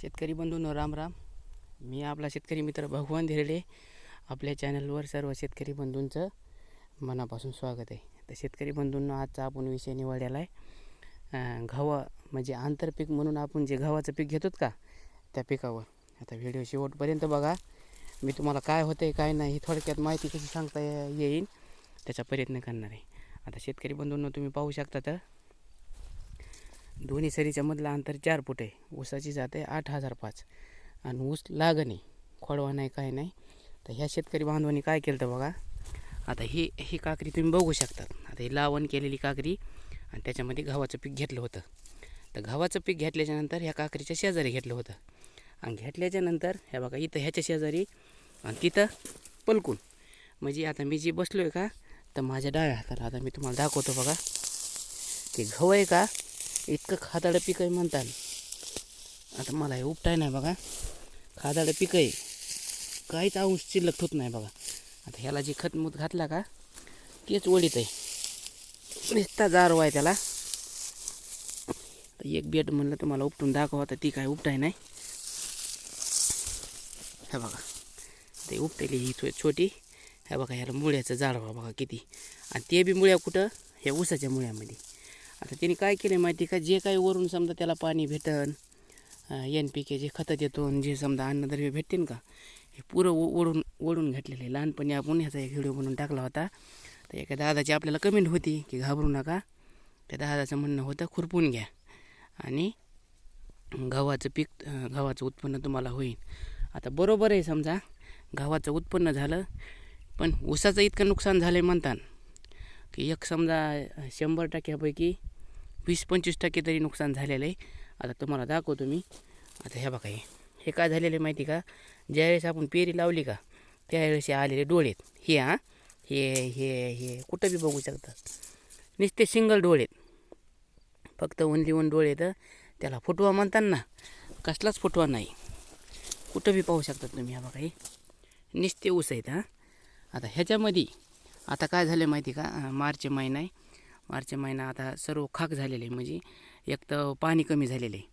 शेतकरी बंधूंनो राम राम. मी आपला शेतकरी मित्र भगवान धिरडे. आपल्या चॅनलवर सर्व शेतकरी बंधूंचं मनापासून स्वागत आहे. तर शेतकरी बंधूंना आजचा आपण विषय निवडलेला आहे. गव्हा म्हणजे आंतरपीक म्हणून आपण जे गव्हाचं पीक घेतोत का त्या पिकावर. आता व्हिडिओ शेवटपर्यंत बघा. मी तुम्हाला काय होतं आहे काय नाही थोडक्यात माहिती कशी सांगता येईल त्याचा प्रयत्न करणार आहे. आता शेतकरी बंधूंना तुम्ही पाहू शकता तर दोन्ही सरीच्या मधलं अंतर चार फूट आहे. ऊसाची जात आहे आठ हजार पाच. आणि ऊस लागणे खोडवा नाही काय नाही. तर ह्या शेतकरी बांधवांनी काय केलं तर बघा? आता ही ही काकरी तुम्ही बघू शकतात आता ही लावण केलेली काकरी आणि त्याच्यामध्ये गव्हाचं पीक घेतलं होतं. तर गव्हाचं पीक घेतल्याच्यानंतर ह्या काकरीच्या शेजारी घेतलं होतं. आणि घेतल्याच्यानंतर ह्या बघा इथं ह्याच्या शेजारी आणि तिथं पलकून. म्हणजे आता मी जी बसलो आहे का तर माझ्या डाव्या हाताला आता मी तुम्हाला दाखवतो बघा. ते गहू आहे का इतकं खादाडं पीक आहे म्हणतात. आता मला हे उपटाय नाही बघा. खादाडं पीक आहे. काहीच अंश शिल्लक होत नाही बघा. आता ह्याला जी खतमूत घातला का तेच वडीत आहे. नुसता जारवा आहे त्याला. एक बेट म्हणलं तुम्हाला उपटून दाखवा तर ती काय उपटाय नाही. हे बघा. ते उपटेली ही छोटी. हे बघा ह्याला मुळ्याचं जाडवा बघा किती. आणि ते बी मुळ्या कुठं? ह्या ऊसाच्या मुळ्यामध्ये. आता त्याने काय केलं माहिती का? जे काही वरून समजा त्याला पाणी भेटन एन पी के जे खतं देतो आणि जे समजा अन्नद्रव्य भेटतील का? हे पुरं ओढून ओढून घेतलेले. लहानपणी आपण ह्याचा एक व्हिडिओ बनवून टाकला होता. तर एका दादाची आपल्याला कमेंट होती की घाबरू नका. त्या दादाचं म्हणणं होतं खुरपून घ्या. आणि गव्हाचं पीक गव्हाचं उत्पन्न तुम्हाला होईल. आता बरोबर आहे समजा गव्हाचं उत्पन्न झालं पण ऊसाचं इतकं नुकसान झालं आहे म्हणतात की एक समजा शंभर टक्क्यापैकी वीस पंचवीस टक्के तरी नुकसान झालेलं आहे. आता तुम्हाला दाखवतो मी. आता ह्या बघा हे. काय झालेलं आहे माहिती का? ज्यावेळेस आपण पेरी लावली का त्यावेळेस हे आलेले डोळेत हे हां? हे हे हे. कुठं बी बघू शकतात नुसते सिंगल डोळेत फक्त ओनली वन डोळे तर त्याला फुटवा म्हणतात ना कसलाच फुटवा नाही. कुठं बी पाहू शकतात तुम्ही हा बघा हे. नुसते ऊस आहेत हां? आता ह्याच्यामध्ये आता काय झालं माहिती का? मार्च महिना आहे. मार्च महिना आता सर्व खाक झालेले आहे. म्हणजे एक तर पाणी कमी झालेलं आहे.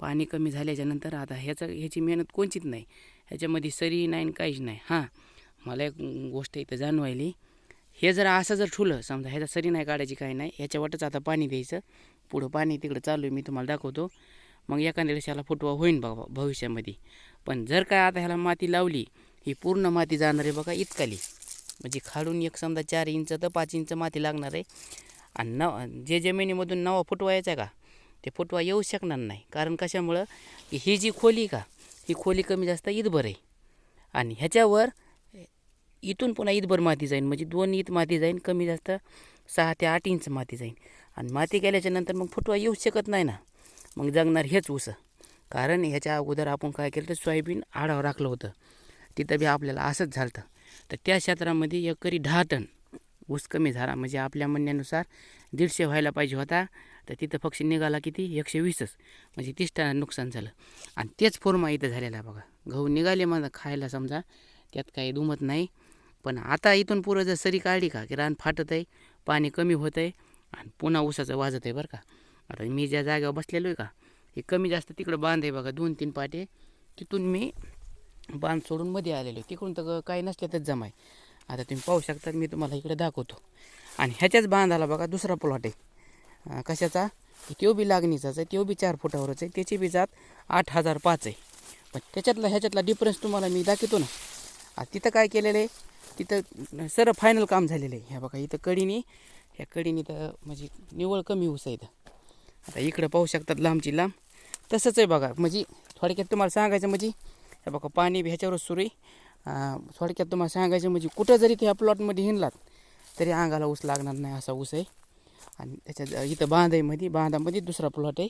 पाणी कमी झाल्याच्यानंतर आता ह्याचं ह्याची मेहनत कोणचीच नाही. ह्याच्यामध्ये सरी नाही आणि काहीच नाही. हां मला एक गोष्ट इथं जाणवायली. हे जर असं जर ठुलं समजा ह्याचा सरी नाही काढायची काही नाही ह्याच्या वाटच आता पाणी द्यायचं. पुढं पाणी तिकडं चालू आहे मी तुम्हाला दाखवतो. मग एखाद्या वेळेस ह्याला फुटवा होईन बघा भविष्यामध्ये. पण जर काय आता ह्याला माती लावली ही पूर्ण माती जाणार आहे बघा इतकाली. म्हणजे खाडून एक समजा चार इंच तर पाच इंच माती लागणार आहे. आणि नव जे जमिनीमधून नवा फुटवा यायचा का ते फुटवा येऊ शकणार नाही. कारण कशामुळं? ही जी खोली का ही खोली कमी जास्त ईदभर आहे. आणि ह्याच्यावर इथून पुन्हा ईदभर माती जाईल म्हणजे दोन ईद माती जाईल कमी जास्त सहा ते आठ इंच माती जाईल आणि माती गेल्याच्यानंतर मग फुटवा येऊ शकत नाही ना. मग जगणार हेच ऊस. कारण ह्याच्या अगोदर आपण काय केलं तर सोयाबीन आडावं राखलं होतं. तिथं बी आपल्याला असंच झालं तर त्या क्षेत्रामध्ये एकरी दहा टन ऊस कमी झाला. म्हणजे आपल्या म्हणण्यानुसार दीडशे व्हायला पाहिजे होता. तर तिथं पक्षी निघाला किती? एकशे वीसच. म्हणजे तीस टन नुकसान झालं. आणि तेच फोर्मा इथं झालेला बघा. गहू निघाले मला खायला समजा. त्यात काही दुमत नाही. पण आता इथून पुरं जर सरी काढली का की रान फाटत आहे पाणी कमी होत आहे आणि पुन्हा ऊसाचं वाजत आहे बरं का. आता मी ज्या जागेवर बसलेलो आहे का हे कमी जास्त तिकडं बांध आहे बघा दोन तीन पाटे. तिथून मी बांध सोडून मध्ये आलेलो आहे. तिकडून तर काही नसल्यातच जमाय आता तुम्ही पाहू शकता मी तुम्हाला इकडे दाखवतो. आणि ह्याच्याच बांधाला बघा दुसरा प्लॉट आहे. कशाचा? त्यो तो बी लागणीचाच आहे तो बी चार फुटावरच आहे त्याची बी जात आठ हजार पाच आहे. पण त्याच्यातला ह्याच्यातला डिफरन्स तुम्हाला मी दाखवतो ना. आता तिथं काय केलेलं आहे? तिथं सर फायनल काम झालेलं आहे. ह्या बघा इथं कडीने ह्या कडीने तर म्हणजे निवळ कमी ऊस आहे इथं. आता इकडं पाहू शकतात लांबची लांब. तसंच आहे बघा म्हणजे थोडक्यात तुम्हाला सांगायचं म्हणजे हे बघा पाणी बी ह्याच्यावरच सुरू आहे. थोडक्यात तुम्हाला सांगायचं म्हणजे कुठं जरी ह्या प्लॉटमध्ये हिंडलात तरी अंगाला ऊस लागणार नाही असा ऊस आहे. आणि त्याच्यात इथं बांध आहे मध्ये बांधामध्ये दुसरा प्लॉट आहे.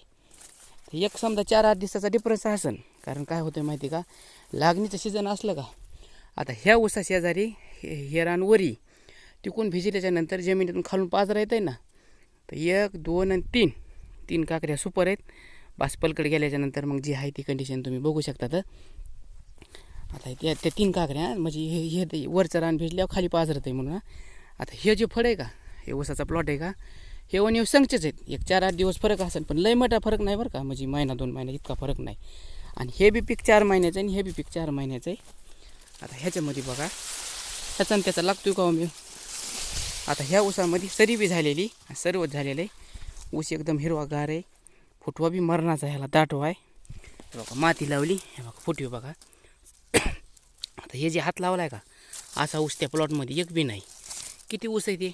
तर एक समजा चार आठ दिवसाचा डिफरन्स असन. कारण काय होतं माहिती का? लागणीचं सीझन असलं का? आता ह्या ऊसा शेजारी हे वरी तिकून भिजल्याच्यानंतर जमिनीतून खालून पाजरा येत आहे ना? तर एक दोन आणि तीन. तीन काकड्या सुपर आहेत. बासपलकडे गेल्याच्यानंतर मग जी आहे ती कंडिशन तुम्ही बघू शकता. तर आता त्या त्या तीन काकड्या म्हणजे हे हे ते वरचं रान भिजल्यावर खाली पाजरत आहे म्हणून आता हे जे फळ आहे का हे ऊसाचा प्लॉट आहे का हे वन संचच आहेत. एक चार आठ दिवस फरक असेल पण लय मोठा फरक नाही बरं का म्हणजे महिना दोन महिना इतका फरक नाही. आणि हे बी पीक चार महिन्याचं आहे आणि हे बी पीक चार महिन्याचं आहे. आता ह्याच्यामध्ये बघा ह्याचा आणि त्याचा लागतो का हो मी आता ह्या ऊसामध्ये सरी बी झालेली सर्वच झालेलं आहे. ऊस एकदम हिरवागार आहे. फुटवा बी मरणाचा ह्याला दाटवा आहे. बघा माती लावली हे बघा फुटवी बघा. आता हे जे हात लावला आहे का असा ऊस त्या प्लॉटमध्ये एक बी नाही. किती ऊस आहे ते?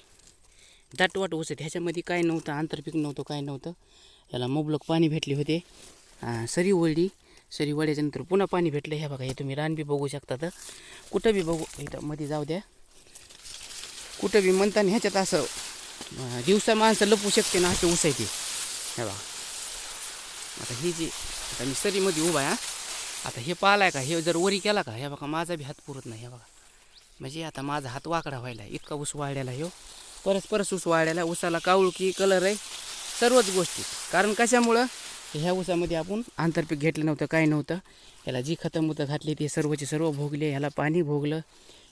दाटवाट ऊस आहे. ह्याच्यामध्ये काय नव्हतं आंतरपीक नव्हतं काय नव्हतं. याला मुबलक पाणी भेटले होते. सरी ओळली सरी वळल्याच्यानंतर पुन्हा पाणी भेटलं हे बघा हे तुम्ही रान बी बघू शकता तर. कुठं बी बघू इथं मध्ये जाऊ द्या. कुठं बी म्हणताना ह्याच्यात असं दिवसा माणसं लपू शकते ना असे ऊस आहे ते. हे बघा. आता ही जी आता मी सरीमध्ये उभा आहे आता हे पाहिलाय का? हे जर वरी केला का? हे बघा माझा बी हात पुरत नाही हे बघा. म्हणजे आता माझा हात वाकडा व्हायला इतका ऊस वाढायला हे हो. परस परस ऊस वाढायला आहे. ऊसाला कावळकी कलर आहे सर्वच गोष्टी. कारण कशामुळं? ह्या ऊसामध्ये आपण आंतरपीक घेतलं नव्हतं काय नव्हतं. ह्याला जी खतं मुतं घातली ते सर्वचे सर्व भोगले ह्याला पाणी भोगलं.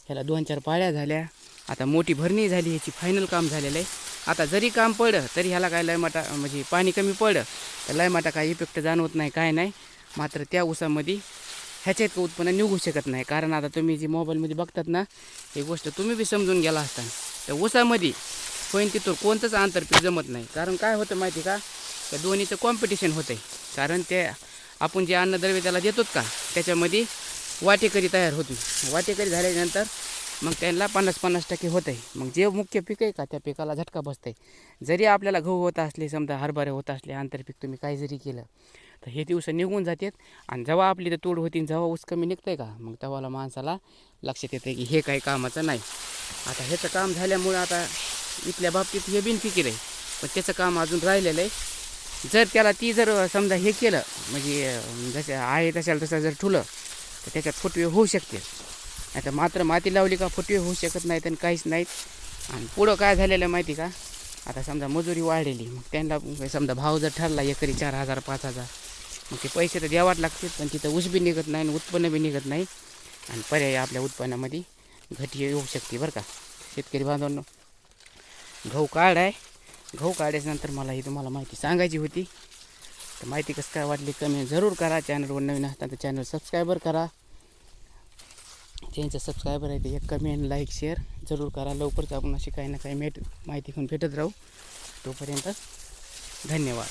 ह्याला दोन चार पाळ्या झाल्या. आता मोठी भरणी झाली ह्याची फायनल काम झालेलं आहे. आता जरी काम पडलं तरी ह्याला काय लयमाटा म्हणजे पाणी कमी पडलं तर लयमाटा काय इफेक्ट जाणवत नाही काय नाही. मात्र त्या ऊसामध्ये ह्याच्या इतकं उत्पन्न निघू शकत नाही. कारण आता तुम्ही जी मोबाईलमध्ये बघतात ना ही गोष्ट तुम्ही बी समजून गेला असता. त्या ऊसामध्ये होईन तिथं कोणतंच आंतरपीक जमत नाही. कारण काय होतं माहिती का? त्या दोन्हीचं कॉम्पिटिशन होतं आहे कारण ते आपण जे अन्नद्रव्य त्याला देतोत का त्याच्यामध्ये वाटेकरी तयार होती. वाटेकरी झाल्यानंतर मग त्यांना पन्नास पन्नास टक्के होत आहे मग जे मुख्य पीक आहे का त्या पिकाला झटका बसत आहे जरी आपल्याला गहू होत असले समजा हरभरे होत असले आंतरपीक तुम्ही काही जरी केलं तर हे दिवस निघून जातात. आणि जेव्हा आपली तर तोड होती जेव्हा ऊस कमी निघतं आहे का? मग तेव्हाला माणसाला लक्षात येतं की हे काही कामाचं नाही. आता ह्याचं काम झाल्यामुळं आता इथल्या बाबतीत हे बिनफिकीर आहे. पण त्याचं काम अजून राहिलेलं आहे. जर त्याला ती जर समजा हे केलं म्हणजे जसं आहे तशाला तसं जर ठुलं तर त्याच्यात फुटवे होऊ शकते. आता मात्र माती लावली का फुटवे होऊ शकत नाहीत आणि काहीच नाहीत. आणि पुढं काय झालेलं आहे माहिती का? आता समजा मजुरी वाढलेली मग त्यांना समजा भाव जर ठरला एकरी चार हजार पाच हजार मग ते पैसे तर द्यावाच लागतील पण तिथं ऊस बी निघत नाही आणि उत्पन्न बी निघत नाही. आणि पर्याय आपल्या उत्पन्नामध्ये घट येऊ शकते बरं का. शेतकरी बांधवांनो गहू काढ आहे. गहू काढायच्यानंतर मला ही तुम्हाला माहिती सांगायची होती. तर माहिती कसं काय वाटली कमी जरूर करा. चॅनलवर नवीन असताना तर चॅनल सबस्क्रायबर करा. ज्यांचं सबस्क्रायबर आहे ते एक कमेंट लाईक शेअर जरूर करा. लवकरच आपण अशी काही ना काही मेट माहिती घेऊन भेटत राहू. तोपर्यंत धन्यवाद.